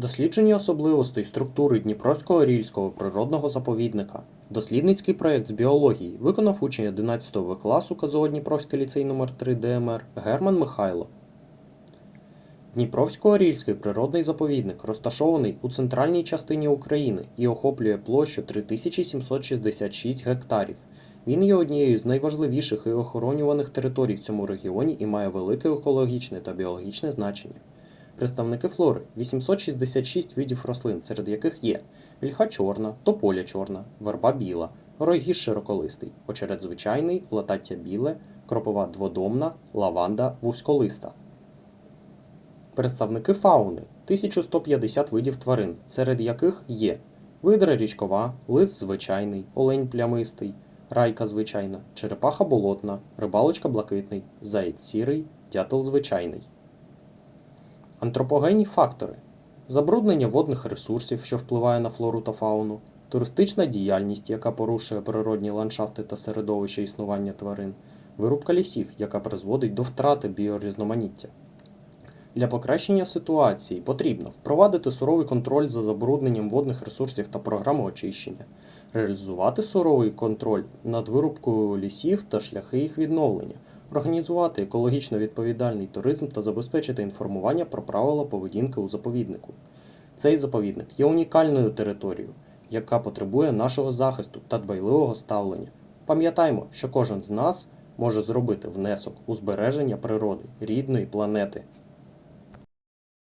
Дослідження особливостей структури Дніпровського рільського природного заповідника. Дослідницький проєкт з біології виконав учень 11 В класу КЗО Дніпровський ліцей номер 3 ДМР Герман Михайло. Дніпровсько-Орільський природний заповідник розташований у центральній частині України і охоплює площу 3766 гектарів. Він є однією з найважливіших і охоронюваних територій в цьому регіоні і має велике екологічне та біологічне значення. Представники флори 866 видів рослин, серед яких є вільха чорна, тополя чорна, верба біла, ройгіж широколистий, очерет звичайний, латаття біле, кропова дводомна, лаванда вузьколиста. Представники фауни 1150 видів тварин, серед яких є видра річкова, лис звичайний, олень плямистий, райка звичайна, черепаха болотна, рибалочка блакитний, заєць сірий, дятел звичайний. Антропогенні фактори: забруднення водних ресурсів, що впливає на флору та фауну, туристична діяльність, яка порушує природні ландшафти та середовище існування тварин, вирубка лісів, яка призводить до втрати біорізноманіття. Для покращення ситуації потрібно впровадити суровий контроль за забрудненням водних ресурсів та програму очищення, реалізувати суровий контроль над вирубкою лісів та шляхи їх відновлення, організувати екологічно відповідальний туризм та забезпечити інформування про правила поведінки у заповіднику. Цей заповідник є унікальною територією, яка потребує нашого захисту та дбайливого ставлення. Пам'ятаймо, що кожен з нас може зробити внесок у збереження природи рідної планети.